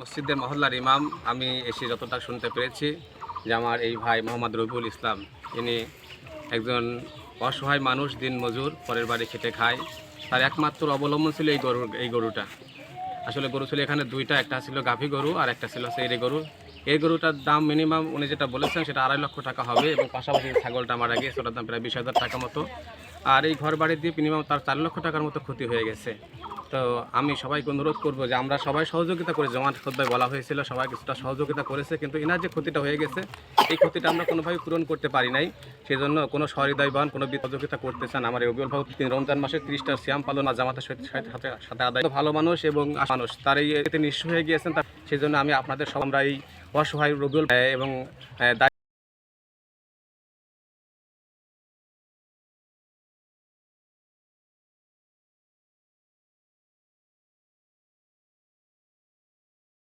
মসজিদের মহল্লার ইমাম, আমি এসে যতটা শুনতে পেরেছি যে আমার এই ভাই মোহাম্মদ রবিউল ইসলাম, ইনি একজন অসহায় মানুষ, দিন মজুর, পরের বাড়ি খেটে খায়। তার একমাত্র অবলম্বন ছিল এই গরু এই গরুটা। আসলে গরু ছিল এখানে দুইটা, একটা ছিল গাভী গরু আর একটা ছিল সেইরে গরু। এই গরুটার দাম মিনিমাম উনি যেটা বলেছেন সেটা আড়াই লক্ষ টাকা হবে এবং পাশাপাশি ছাগলটা মারা গিয়েছে ওটার দাম প্রায় বিশ হাজার টাকা মতো। আর এই ঘর বাড়ি দিয়ে মিনিমাম তার চার লক্ষ টাকার মতো ক্ষতি হয়ে গেছে। তো আমি সবাইকে অনুরোধ করব যে আমরা সবাই সহযোগিতা করে জমাট খোদ্দায় বলা হয়েছিল, সবাই কিছুটা সহযোগিতা করেছে, কিন্তু এনার যে ক্ষতিটা হয়ে গেছে, এই ক্ষতিটা আমরা কোনোভাবে পূরণ করতে পারি নাই। সেই জন্য কোনো সহৃদয়বান কোনো সহযোগিতা করতে চান, আমার এই অভিভাবক তিনি রমজান মাসে ত্রিশটা শ্যাম পালন জামাতের সাথে সাথে আদায়। ভালো মানুষ এবং মানুষ। তার এই এতে নিঃস্ব হয়ে গিয়েছেন, তার সেই জন্য আমি আপনাদের সব আমরা এই অসহায় রবিউল এবং